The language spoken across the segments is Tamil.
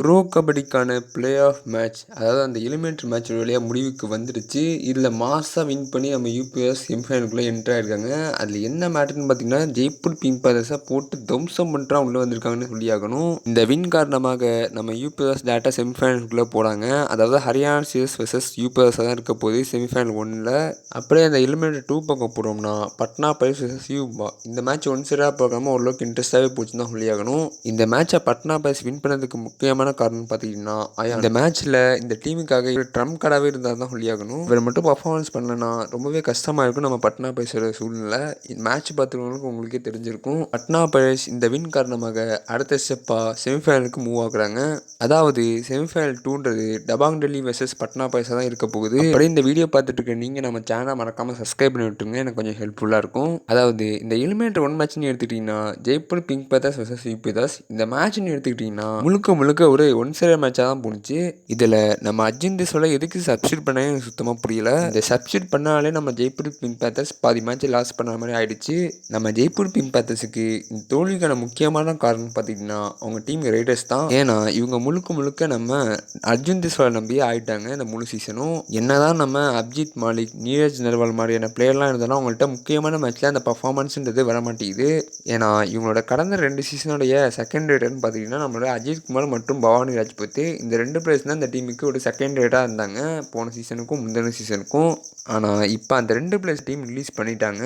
ப்ரோ கபடிக்கான பிளே ஆஃப் மேட்ச் அதாவது அந்த எலிமெண்ட்ரி மேட்ச் வழியாக முடிவுக்கு வந்துடுச்சு இதில் மாஸாக வின் பண்ணி நம்ம யூபிஎஸ் செமிஃபைனலுக்குள்ளே என்ட்ரு ஆயிருக்காங்க. அதில் என்ன மேட்டர்னு பார்த்தீங்கன்னா ஜெய்ப்பூர் பிங்க் பேதர்ஸை போட்டு தம்சம் பண்ணுறா உள்ளே வந்திருக்காங்கன்னு சொல்லியாகணும். இந்த வின் காரணமாக நம்ம யூபிஎஸ் டேட்டா செமிஃபைனலுக்குள்ளே போகிறாங்க அதாவது ஹரியானா சிஎஸ் வெர்சஸ் யூபிஎஸ் தான் இருக்க போது செமிஃபைனல் ஒன்றில் அப்படியே அந்த எலிமெண்ட் டூ பக்கம் போடுறோம்னா பட்னா பைரஸ் வெர்சஸ் யூபா இந்த மேட்ச் ஒன் சைடாக பார்க்காம ஓரளவுக்கு இன்ட்ரெஸ்ட்டாகவே போச்சுன்னு தான் சொல்லியாகணும். இந்த மேட்சை பட்னா பைஸ் வின் பண்ணதுக்கு முக்கியமான காரணம் பார்த்தீங்கன்னா அயான். இந்த மேட்ச்சில் இந்த டீமுக்காக இவர் ட்ரம் கார்டாகவே இருந்தால் தான் சொல்லியாகணும் இவர் மட்டும் பர்ஃபார்மன்ஸ் பண்ணலன்னா ரொம்பவே கஷ்டமாக இருக்கும். நம்ம பட்னா பைரஸோட சூழ்நிலை. மேட்ச் பார்த்துருவங்களுக்கு உங்களுக்கே தெரிஞ்சிருக்கும். பட்னா பைரஸ் இந்த வின் காரணமாக அடுத்த ஸ்டெப்பாக செமிஃபைனலுக்கு மூவ் ஆகுறாங்க. அதாவது செமிஃபைனல் டூன்றது டபாங் டெல்லி வெர்சஸ் பட்னா பைசா தான் இருக்க போகுது. அப்படியே இந்த வீடியோ பார்த்துட்டு இருக்க நீங்கள் நம்ம சேனலை மறக்காமல் சப்ஸ்கிரைப் பண்ணி விட்டுருங்க. எனக்கு கொஞ்சம் ஹெல்ப்ஃபுல்லாக இருக்கும். அதாவது இந்த எலிமெண்ட் ஒன் மேட்ச்னு எடுத்துக்கிட்டிங்கன்னா ஜெய்ப்பூர் பிங்க் பேதர்ஸ் வெர்சஸ் யூபிதாஸ் இந்த மேட்ச்னு எடுத்துக்கிட்டிங்கன்னா முழுக்க முழுக்க ஒரு ஒன் சைடு மேட்சாக தான் போணுச்சு. இதில் நம்ம அர்ஜுன் தேசோட எதுக்கு சப்ஸ்டியூட் பண்ண எனக்கு சுத்தமாக புரியல. இந்த சப்ஸ்டியூட் பண்ணாலே நம்ம ஜெய்ப்பூர் பிங் பேத்தர்ஸ் பாதி மேட்ச் லாஸ் பண்ண மாதிரி ஆயிடுச்சு. நம்ம ஜெய்ப்பூர் பிங் பேத்தர்ஸுக்கு இந்த தோல்விக்கான முக்கியமான காரணம் பார்த்தீங்கன்னா அவங்க டீம் ரைடர்ஸ் தான். ஏன்னா இவங்க முழுக்க முழுக்க நம்ம அர்ஜுன் தேசோட நம்பியே ஆயிட்டாங்க இந்த முழு சீசனும் என்னதான் நம்ம அப்ஜித் மாலிக் நீரஜ் நர்வால் மாதிரியான பிளேயர்லாம் இருந்தாலும் அவங்கள்ட்ட முக்கியமான மேட்ச்சில் அந்த பர்ஃபார்மன்ஸ்ன்றது வர மாட்டேங்குது ஏன்னா இவங்களோட கடந்த ரெண்டு சீசனுடைய செகண்ட் ரேட்டர்னு பார்த்தீங்கன்னா நம்மளோட அஜித் குமார் மற்றும் பவானி ராஜ்புத் இந்த ரெண்டு பிளேயர்ஸ் தான் இந்த டீமுக்கு ஒரு செகண்ட் ரேட்டாக இருந்தாங்க. போன சீசனுக்கும் முந்தின சீசனுக்கும் ஆனால் இப்போ அந்த ரெண்டு பிளேயர்ஸ் டீம் ரிலீஸ் பண்ணிட்டாங்க.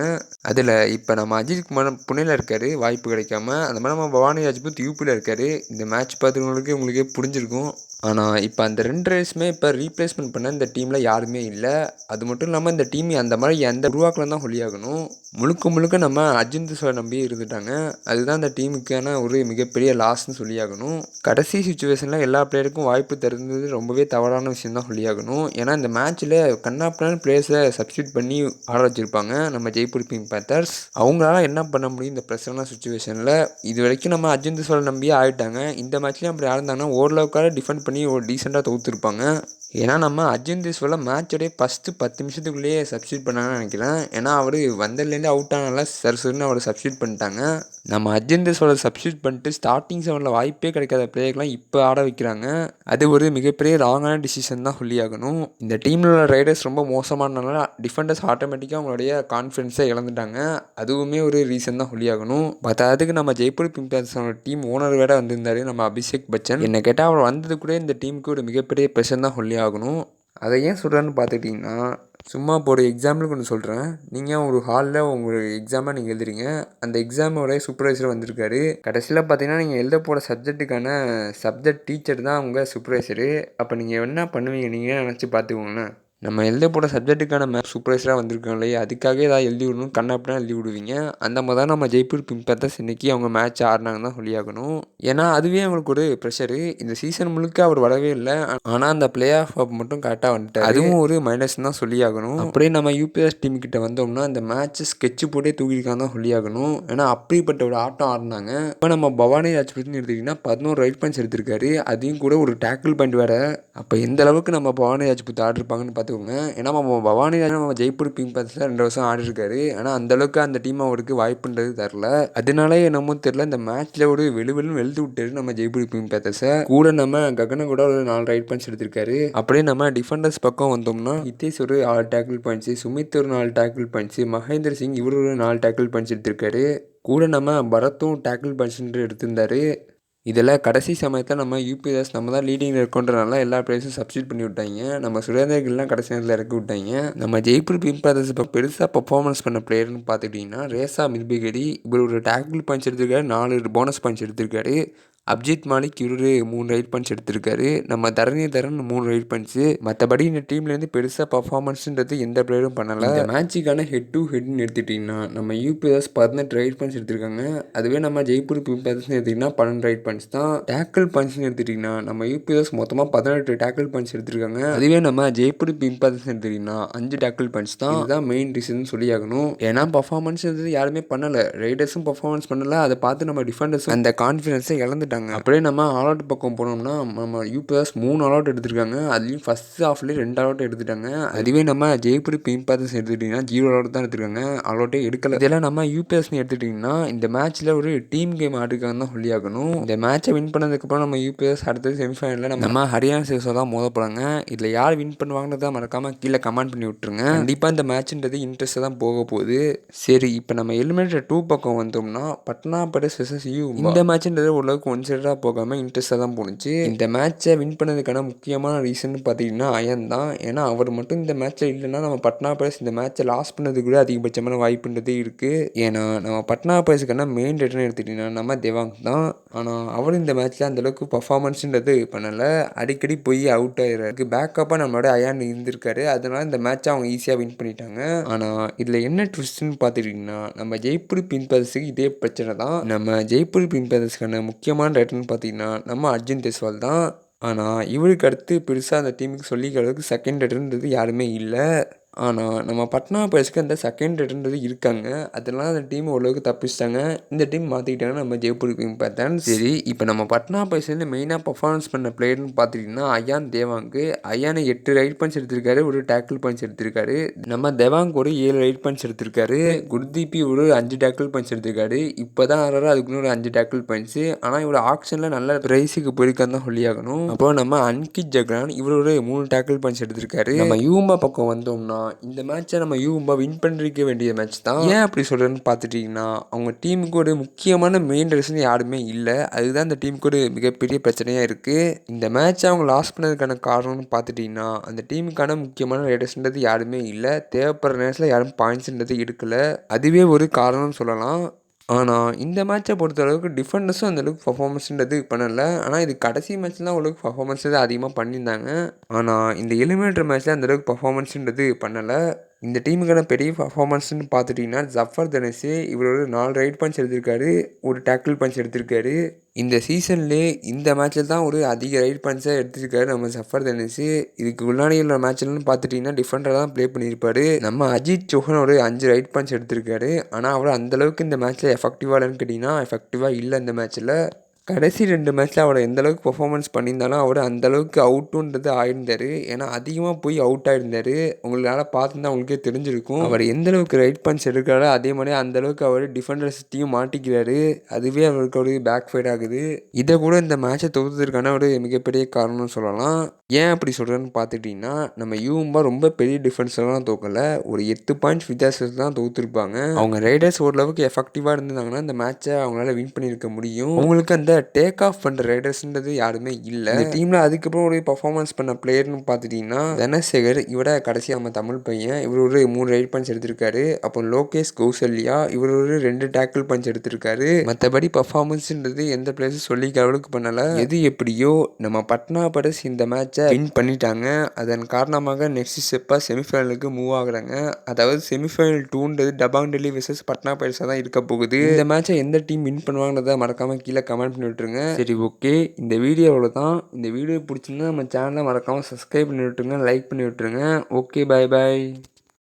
அதில் இப்போ நம்ம அஜித் குமார் புனேல இருக்காரு வாய்ப்பு கிடைக்காம. அந்த மாதிரி நம்ம பவானி ராஜ்புத் யூபியில் இருக்காரு. இந்த மேட்ச் பார்த்துருவங்களுக்கு உங்களுக்கே புரிஞ்சிருக்கும். ஆனால் இப்போ அந்த ரெண்டு ரேஸுமே இப்போ ரீப்ளேஸ்மெண்ட் பண்ண இந்த டீமில் யாருமே இல்லை. அது மட்டும் இல்லாமல் இந்த டீம் அந்த மாதிரி எந்த உருவாக்கலாம் தான் சொல்லியாகணும் முழுக்க முழுக்க நம்ம அர்ஜுன் சோழ நம்பி இருந்துட்டாங்க. அதுதான் அந்த டீமுக்கான ஒரு மிகப்பெரிய லாஸ்ன்னு சொல்லியாகணும் கடைசி சுச்சுவேஷனில் எல்லா பிளேயருக்கும் வாய்ப்பு தருந்தது ரொம்பவே தவறான விஷயம் தான் சொல்லியாகணும் ஏன்னா இந்த மேட்ச்சில் கண்ணாப்பினான பிளேயர்ஸை சப்ஸ்டியூட் பண்ணி ஆட வச்சுருப்பாங்க. நம்ம ஜெய்ப்பூர் பிங் பேத்தர்ஸ் அவங்களால என்ன பண்ண முடியும் இந்த ப்ரெஷரான சுச்சுவேஷனில் இது வரைக்கும் நம்ம அர்ஜுன் தேசோட நம்பியே ஆகிட்டாங்க இந்த மேட்ச்லேயும் அப்படி ஆயிருந்தாங்கன்னா ஓரளவுக்காக டிஃபெண்ட் பண்ணி ஒரு டீசெண்டாக தொகுத்துருப்பாங்க ஏன்னா நம்ம அர்ஜுன் தேஸ்வரில் மேட்சோடைய ஃபஸ்ட்டு பத்து நிமிஷத்துக்குள்ளேயே சப்ஸ்டியூட் பண்ணாங்கன்னு நினைக்கிறேன். ஏன்னா அவர் வந்ததுலேருந்து அவுட் ஆனால சரி சரின்னு அவரை சப்ஸ்டியூட் பண்ணிட்டாங்க. நம்ம அர்ஜுன் தேஸ்வரை சப்ஸ்டியூட் பண்ணிட்டு ஸ்டார்டிங் செவனில் வாய்ப்பே கிடைக்காத பிளேயர்லாம் இப்போ ஆட வைக்கிறாங்க. அது ஒரு மிகப்பெரிய ராங்கான டிசிஷன் தான் சொல்லியாகணும் இந்த டீமில் உள்ள ரைடர்ஸ் ரொம்ப மோசமானனால டிஃபெண்டர்ஸ் ஆட்டோமேட்டிக்காக அவங்களுடைய கான்ஃபிடென்ஸை இழந்துட்டாங்க. அதுவுமே ஒரு ரீசன் தான் சொல்லியாகணும் பத்தாவதுக்கு நம்ம ஜெய்ப்பூர் பிம்பர்ஸோட டீம் ஓனர் வேற வந்திருந்தாரு நம்ம அபிஷேக் பச்சன். என்னை கேட்டால் அவர் வந்தது கூட இந்த டீமுக்கு ஒரு மிகப்பெரிய ப்ரெஷர் தான் சொல்லி ஆகணும். அதை ஏன் சொல்கிறேன்னு பார்த்துக்கிட்டிங்கன்னா சும்மா இப்போ ஒரு எக்ஸாம்பிளுக்கு ஒன்று சொல்கிறேன் நீங்கள் ஒரு ஹாலில் உங்கள் எக்ஸாமை நீங்கள் எழுதுறீங்க. அந்த எக்ஸாமோட சூப்பர்வைசர் வந்திருக்காரு. கடைசியில் பார்த்தீங்கன்னா நீங்கள் எழுத போகிற சப்ஜெக்ட்டுக்கான சப்ஜெக்ட் டீச்சர் தான் உங்கள் சூப்பர்வைசரு அப்போ நீங்கள் என்ன பண்ணுவீங்க? நீங்கள் நினச்சி பார்த்துக்கோங்களேன் நம்ம எழுத போகிற சப்ஜெக்ட்டுக்கான மேப் சூப்பர்வைஸராக வந்திருக்கோம் இல்லையா? அதுக்காக ஏதாவது எழுதி விடணும் கண்ணாப்பினா எழுதி விடுவீங்க. அந்த மாதிரி தான் நம்ம ஜெய்ப்பூர் பிம்பர்த்தஸ் இன்னைக்கு அவங்க மேட்ச் ஆடினாங்கன்னு தான் சொல்லியாகணும். ஏன்னா அதுவே அவங்களுக்கு ஒரு ப்ரெஷரு இந்த சீசன் முழுக்க அவர் வரவே இல்லை. ஆனால் அந்த பிளே ஆஃப் மட்டும் கரெக்டாக வந்துட்டார். அதுவும் ஒரு மைனஸ் தான் சொல்லியாகணும். அப்படியே நம்ம யூபிஎஸ் டீம் கிட்ட வந்தோம்னா அந்த மேட்ச் ஸ்கெட்ச் போட்டே தூக்கிருக்காங்க தான் சொல்லியாகணும். ஏன்னா அப்படிப்பட்ட ஒரு ஆட்டம் ஆடினாங்க. இப்போ நம்ம பவானி ராஜ்புத்னு எடுத்துக்கிட்டிங்கன்னா பதினோரு ரைட் பாயிண்ட்ஸ் எடுத்திருக்காரு. அதையும் கூட ஒரு டேக்கிள் பாயிண்ட் வேறு. அப்போ எந்த அளவுக்கு நம்ம பவானி ராஜ்புத் ஆடிருப்பாங்கன்னு பார்த்துக்கோங்க ஏன்னா நம்ம பவானி நம்ம ஜெய்ப்பூர் பிங்க் பேத்தில் ரெண்டு வருஷம் ஆடிருக்காரு. ஆனால் அந்தளவுக்கு அந்த டீம் அவருக்கு வாய்ப்புன்றது தரல. அதனாலே என்னமோ தெரியல இந்த மேட்ச்சில் ஒரு வெளுவெளும் வெளுத்து விட்டாரு நம்ம ஜெய்ப்பூர் பிங்க் பேத்தர்ஸை கூட நம்ம ககன கூட ஒரு நாலு ரைட் பாயிண்ட்ஸ் எடுத்திருக்காரு. அப்படியே நம்ம டிஃபெண்டர்ஸ் பக்கம் வந்தோம்னா இத்தேஷ் ஒரு ஆறு டேக்கிள் பாயிண்ட்ஸு சுமித் ஒரு நாலு டேக்கிள் பாயிண்ட்ஸு மகேந்திர சிங் இவர் ஒரு நாலு டேக்கிள் பாயிண்ட்ஸ் எடுத்திருக்காரு. கூட நம்ம பரத்தும் டேக்கிள் பாயிண்ட்ஸ் எடுத்திருந்தாரு. இதில் கடைசி சமயத்தில் நம்ம யூபிஎஸ் நம்ம தான் லீடிங்கில் இருக்கோன்றனால எல்லா பிளேயர்ஸும் சப்ஸ்டியூட் பண்ணி விட்டாங்க. நம்ம சுரேந்தர் கில்லாம் கடைசி நேரத்தில் இறக்கி விட்டாங்க. நம்ம ஜெய்ப்பூர் பிங்க் பிரதர்ஸ் இப்போ பெருசாக பர்ஃபார்மன்ஸ் பண்ண பிளேயர்னு பார்த்துக்கிட்டிங்கன்னா ரேசா மில்பிகடி இவர் ஒரு டேக்கிள் பஞ்ச் எடுத்திருக்காரு நாலு போனஸ் பஞ்ச் எடுத்திருக்காரு. அப்ஜித் மாலிக் இவரு மூணு ரைட் பாயிண்ட்ஸ் எடுத்திருக்காரு. நம்ம தரணி தரன் மூணு ரைட் பாயிண்ட்ஸு மற்றபடி இந்த டீம்லேருந்து பெருசாக பர்ஃபார்மன்ஸுன்றது எந்த பிளேயரும் பண்ணலை. இந்த மேட்சுக்கான ஹெட் டு ஹெட்னு எடுத்துட்டிங்கன்னா நம்ம யூபிஎஸ் பதினெட்டு ரைட் பாயிண்ட்ஸ் எடுத்திருக்காங்க. அதுவே நம்ம ஜெய்ப்பூர் பிம்பர்ஸ்னு எடுத்திங்கன்னா பன்னெண்டு ரைட் பாயிண்ட்ஸ் தான். டேக்கிள் பன்ச்னு எடுத்துட்டிங்கன்னா நம்ம யூபிஎஸ் மொத்தமாக பதினெட்டு டேக்கிள் பாயிண்ட்ஸ் எடுத்திருக்காங்க. அதுவே நம்ம ஜெய்ப்பூர் பிம்பர்ஸ் எடுத்துட்டிங்கன்னா அஞ்சு டேக்கிள் பாயிண்ட்ஸ் தான். இதுதான் மெயின் ரீசன் சொல்லியாகணும் ஏன்னா பர்ஃபார்மன்ஸ் யாருமே பண்ணலை. ரைடர்ஸும் பர்ஃபார்மன்ஸ் பண்ணலை. அதை பார்த்து நம்ம டிஃபெண்டர்ஸும் அந்த கான்ஃபிடன்ஸை இழந்துட்டாங்க. எடுத்தாங்க அப்படியே நம்ம ஆல் அவுட் பக்கம் போனோம்னா நம்ம யூபிஎஸ் மூணு ஆல் அவுட் எடுத்திருக்காங்க. அதுலேயும் ஃபர்ஸ்ட் ஹாஃப்லேயே ரெண்டு ஆல் அவுட் எடுத்துட்டாங்க. அதுவே நம்ம ஜெய்ப்பூர் பிங்க் பேத்தர்ஸ் எடுத்துக்கிட்டிங்கன்னா ஜீரோ ஆல் அவுட் தான் எடுத்திருக்காங்க. ஆல் அவுட்டே எடுக்கல. இதெல்லாம் நம்ம யூபிஎஸ்னு எடுத்துக்கிட்டிங்கன்னா இந்த மேட்ச்சில் ஒரு டீம் கேம் ஆடிருக்காங்கன்னு தான் சொல்லி ஆகணும். இந்த மேட்சை வின் பண்ணதுக்கப்புறம் நம்ம யூபிஎஸ் அடுத்தது செமிஃபைனலில் நம்ம ஹரியானா சிவசா தான் மோத போகிறாங்க இதில் யார் வின் பண்ணுவாங்கன்றதை மறக்காமல் கீழே கமெண்ட் பண்ணி விட்டுருங்க. கண்டிப்பாக இந்த மேட்ச்ன்றது இன்ட்ரெஸ்ட்டாக தான் போக போகுது. சரி இப்போ நம்ம எலிமினேட்டர் டூ பக்கம் வந்தோம்னா பட்னா படஸ் விசஸ் யூ இந்த மேட்ச்ன்றது ஓரளவுக்கு ஒன் போகாமல் இன்ட்ரெஸ்ட்டாக தான் போணுச்சு. இந்த மேட்ச்சை வின் பண்ணதுக்கான முக்கியமான ரீசன் பார்த்தீங்கன்னா அயன் தான். ஏன்னா அவர் மட்டும் இந்த மேட்ச்சில் இல்லைன்னா நம்ம பட்னா படஸ் இந்த மேட்ச்சை லாஸ் பண்ணதுக்கு கூட அதிகபட்சமான வாய்ப்புன்றது இருக்குது ஏன்னா நம்ம பட்னா படஸுக்கான மெயின் ரிட்டர்ன் எடுத்துக்கிட்டிங்கன்னா நம்ம தேவாங் தான். ஆனால் அவர் இந்த மேட்ச்சில் அந்தளவுக்கு பர்ஃபார்மன்ஸுன்றது பண்ணலை. அடிக்கடி போய் அவுட் ஆயிடுறாரு பேக்கப்பாக நம்மளோட அயான் இருந்திருக்காரு. அதனால் இந்த மேட்ச்சை அவங்க ஈஸியாக வின் பண்ணிட்டாங்க. ஆனால் இதில் என்ன ட்விஸ்ட்னு பார்த்துட்டிங்கன்னா நம்ம ஜெய்ப்பூர் பின்பதர்ஸுக்கு இதே பிரச்சனை தான். நம்ம ஜெய்ப்பூர் பின் முக்கியமான முக்கியமான ரைட்டர்னு பார்த்தீங்கன்னா நம்ம அர்ஜுன் தேஸ்வால் தான். ஆனால் இவருக்கு அடுத்து பெருசாக அந்த டீமுக்கு சொல்லிக்கிற அளவுக்கு செகண்ட் ரைட்டர்ன்றது யாருமே இல்லை. ஆனால் நம்ம பட்னா பாய்ஸ்க்கு அந்த செகண்ட் ரைட்டர்ன்றது இருக்காங்க. அதெல்லாம் அந்த டீம் ஓரளவுக்கு தப்பிச்சிட்டாங்க. இந்த டீம் மாற்றிக்கிட்டாங்கன்னா நம்ம ஜெய்ப்பூர் பார்த்தேன் சரி இப்போ நம்ம பட்னா பாய்ஸ்லேருந்து மெயினாக பர்ஃபார்மன்ஸ் பண்ண பிளேயர்னு பார்த்துட்டிங்கன்னா அயான் தேவாங்கு. அயானை எட்டு ரைட் பஞ்ச் எடுத்திருக்காரு ஒரு டேக்கிள் பஞ்ச் எடுத்திருக்காரு. நம்ம தேவாங்க் ஒரு ஏழு ரைட் பஞ்ச் எடுத்திருக்காரு. குர்தீபி ஒரு அஞ்சு டேக்கிள் பஞ்ச் எடுத்திருக்காரு. இப்போ தான் ஆறாரு அதுக்குன்னு ஒரு அஞ்சு டேக்கிள் பஞ்சு ஆனால் இவ்வளோ ஆக்ஷனில் நல்ல ப்ரைஸுக்கு போயிருக்கான்னு தான் சொல்லியாகணும். அப்போ நம்ம அன்கித் ஜக்ரான் இவர் ஒரு மூணு டேக்கிள் பஞ்ச் எடுத்திருக்காரு. நம்ம யூமா பக்கம் வந்தோம்னா இந்த மேட்ச்சை நம்ம யூம்பா வின் பண்ணிருக்க வேண்டிய மேட்ச் தான். ஏன் அப்படி சொல்கிறேன்னு பார்த்துட்டிங்கன்னா அவங்க டீமுக்கு ஒரு முக்கியமான மெயின் ரீசன் யாருமே இல்லை. அதுதான் இந்த டீமுக்கு ஒரு மிகப்பெரிய பிரச்சனையாக இருக்குது இந்த மேட்ச்சை அவங்க லாஸ் பண்ணதுக்கான காரணம்னு பார்த்துட்டிங்கன்னா அந்த டீமுக்கான முக்கியமான ரேடர்ஸ்ன்றது யாருமே இல்லை. தேவைப்படுற நேரத்தில் யாரும் பாயிண்ட்ஸ்ன்றது எடுக்கலை. அதுவே ஒரு காரணம்னு சொல்லலாம். ஆனால் இந்த மேட்சை பொறுத்தளவுக்கு டிஃபெண்டர்ஸும் அந்தளவுக்கு பர்ஃபார்மன்ஸ்ன்றது பண்ணலை. ஆனால் இது கடைசி மேட்ச்சில் தான் ஓரளவுக்கு பர்ஃபார்மன்ஸ் அதிகமாக பண்ணியிருந்தாங்க. ஆனால் இந்த எலிமினேட்டர் மேட்ச்சில் அந்தளவுக்கு பர்ஃபார்மன்ஸ்ன்றது பண்ணலை. இந்த டீமுக்கான பெரிய பர்ஃபார்மன்ஸ்னு பார்த்துட்டிங்கன்னா ஜஃபர் தனசு இவரோட நாலு ரைட் பஞ்ச் எடுத்திருக்காரு ஒரு டேக்கிள் பஞ்ச் எடுத்திருக்காரு. இந்த சீசன்லேயே இந்த மேட்ச்சில் தான் ஒரு அதிக ரைட் பஞ்சாக எடுத்திருக்காரு நம்ம ஜஃபர் தனேஷ். இதுக்கு முன்னாடி உள்ள மேட்ச்லன்னு பார்த்துட்டிங்கன்னா டிஃபெண்டராக தான் ப்ளே பண்ணியிருப்பாரு. நம்ம அஜித் சோஹன் ஒரு அஞ்சு ரைட் பஞ்ச் எடுத்திருக்காரு. ஆனால் அவர் அந்தளவுக்கு இந்த மேட்ச்சில் எஃபெக்டிவாக இல்லைன்னு கேட்டிங்கன்னா எஃபெக்டிவாக இல்லை இந்த மேட்ச்சில் கடைசி ரெண்டு மேட்ச்சில் அவர் எந்தளவுக்கு பெர்ஃபார்மன்ஸ் பண்ணியிருந்தாலும் அவர் அந்தளவுக்கு அவுட்டுன்றது ஆயிருந்தார். ஏன்னா அதிகமாக போய் அவுட் ஆகிருந்தார் உங்களால் பார்த்துருந்தா உங்களுக்கே தெரிஞ்சிருக்கும். அவர் எந்த அளவுக்கு ரைட் பஞ்ச் எடுக்கிறாரோ அதே மாதிரி அந்தளவுக்கு அவர் டிஃபெண்டர்ஸ்டையும் மாட்டிக்கிறாரு. அதுவே அவருக்கு ஒரு பேக் ஃபைட் ஆகுது. இதை கூட இந்த மேட்சை தொகுத்ததுக்கான ஒரு மிகப்பெரிய காரணம்னு சொல்லலாம். ஏன் அப்படி சொல்கிறேன்னு பார்த்துக்கிட்டிங்கன்னா நம்ம யூம்பா ரொம்ப பெரிய டிஃபென்ஸ்லாம் தோக்கலை. ஒரு எட்டு பாயிண்ட்ஸ் வித்தியாசத்தில் தான் தொகுத்துருப்பாங்க. அவங்க ரைடர்ஸ் ஓரளவுக்கு எஃபெக்டிவாக இருந்தாங்கன்னா இந்த மேட்சை அவங்களால வின் பண்ணியிருக்க முடியும். அவங்களுக்கு அந்த டேக் ஆஃப் பண்ணுற ரைடர்ஸ்ன்றது யாருமே இல்லை. இந்த டீமில் அதுக்கப்புறம் ஒரு பர்ஃபார்மன்ஸ் பண்ண பிளேயர்னு பார்த்துட்டிங்கன்னா தனசேகர் இவட கடைசியாக நம்ம தமிழ் பையன் இவர் ஒரு மூணு ரைட் பஞ்ச் எடுத்திருக்காரு. அப்போ லோகேஷ் கௌசல்யா இவர் ஒரு ரெண்டு டேக்கிள் பஞ்ச் எடுத்திருக்காரு. மற்றபடி பர்ஃபார்மன்ஸ்ன்றது எந்த பிளேயர்ஸும் சொல்லிக்க அளவுக்கு பண்ணலை. எது எப்படியோ நம்ம பட்னா படஸ் இந்த மேட்சை வின் பண்ணிட்டாங்க. அதன் காரணமாக நெக்ஸ்ட் ஸ்டெப்பாக செமிஃபைனலுக்கு மூவ் ஆகுறாங்க. அதாவது செமிஃபைனல் டூன்றது டபாங் டெல்லி விசஸ் பட்னா பைரட்ஸாக தான் இருக்க போகுது. இந்த மேட்சை எந்த டீம் வின் பண்ணுவாங்கன்றதை மறக்காமல் கீழே கமெண்ட் பண்ணி விட்டுருங்க சரி ஓகே. இந்த வீடியோ அவ்வளோ தான் இந்த வீடியோ பிடிச்சிருந்தா நம்ம சேனலை மறக்காமல் சப்ஸ்கிரைப் பண்ணி விட்டுருங்க லைக் பண்ணி விட்டுருங்க ஓகே பாய் பாய்